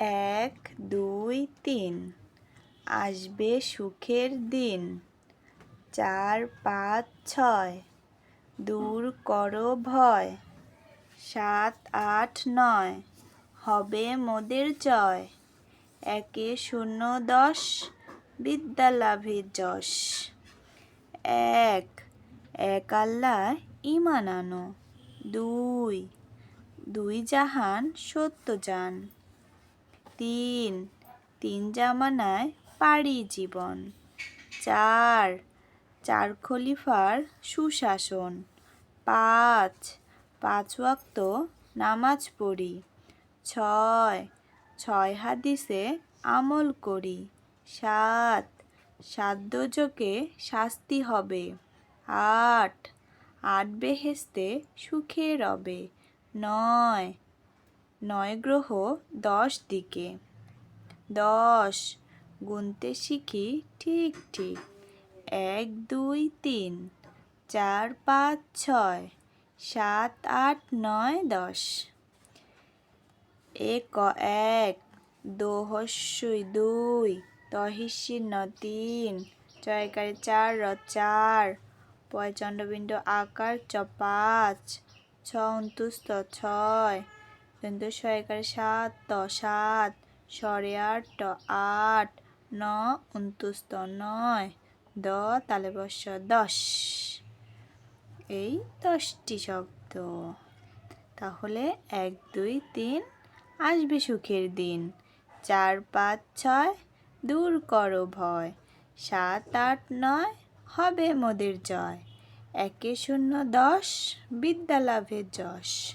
এক, দুই, তিন। আসবে সুখের দিন। চার, পাঁচ, ছয়। দূর করো ভয়। সাত, আট, নয়। হবে মোদের জয়। একে শূন্য দশ বিদ্যা লাভের যশ। এক এক আল্লাহ ইমান আনো। দুই দুই জাহান সত্য জান। তিন। তিন জামানায় পারি জীবন। চার। চার খলিফার সুশাসন। পাঁচ। পাঁচ ওয়াক্ত নামাজ পড়ি। ছয়। ছয় হাদিসে আমল করি। সাত। সাত শাস্তি হবে। আট। আট বেহেস্তে সুখে রবে। নয়। নয় গ্রহ দশ দিকে। দশ গুনতে শিখি ঠিক ঠিক। এক, দুই, তিন, চার, পাঁচ, ছয়, সাত, আট, নয়, দশ। এক এক, দোহস্যই দুই তহিসি ন, তিন, জয়কারে চার, র, চার পয় চন্দ্রবিন্দু আকার চ, পাঁচ, ছ, অন্তুস্ত, ছয় দন্ত ছয়কারে সাত ত সাত সরে আট, ট আট, ন অন্তুস্ত নয়, দ তালে বর্ষ দশ। এই দশটি শব্দ। তাহলে এক, দুই, তিন, আসবে সুখের দিন। চার, পাঁচ, ছয়, দূর করো ভয়। সাত, আট, নয়, হবে মোদের জয়। একে শূন্য দশ বিদ্যালাভের যশ।